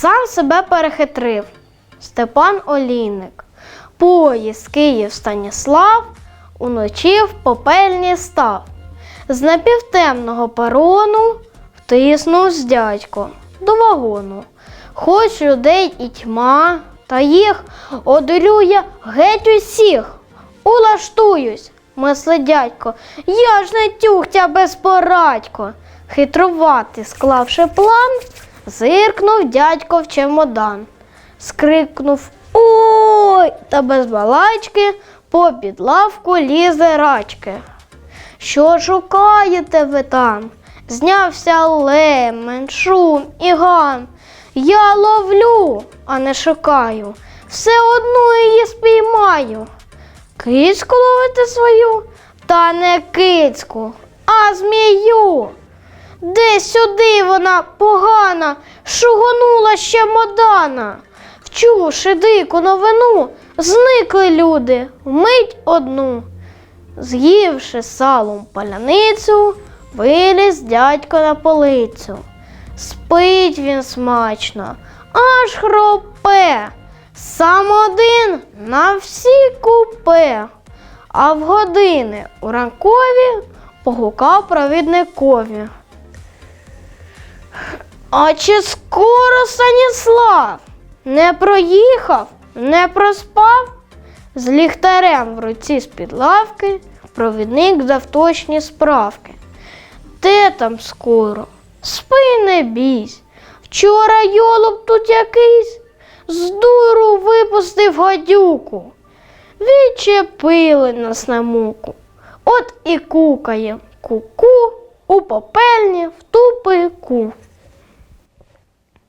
Сам себе перехитрив Степан Олійник. Поїзд Київ Станіслав уночі в попельні став. З напівтемного перону втиснувсь дядько до вагону. Хоч людей і тьма, та їх одолює геть усіх. Улаштуюсь, мисли дядько, я ж не тюхтя безпорадько. Хитрувати, склавши план, зиркнув дядько в чемодан. Скрикнув Ой! Та без балачки попід лавку лізе рачки. Що шукаєте ви там? Знявся лемен, шум і гам. Я ловлю, а не шукаю. Все одно її спіймаю. Кицьку ловити свою? Та не кицьку, а змію. Де сюди вона погана, шугонула ще модана. Вчувши дику новину, зникли люди вмить одну. З'ївши салом паляницю, виліз дядько на полицю. Спить він смачно, аж хропе, сам один на всі купе. А в години у ранкові погукав провідникові. А чи скоро Станіслав? Не проїхав, не проспав? З ліхтарем в руці з-під лавки провідник дав точні справки. Де там скоро? Спи не бійсь. Вчора йолоб тут якийсь з дуру випустив гадюку. Відчепили нас на муку. От і кукає ку-ку у попельні в тупику.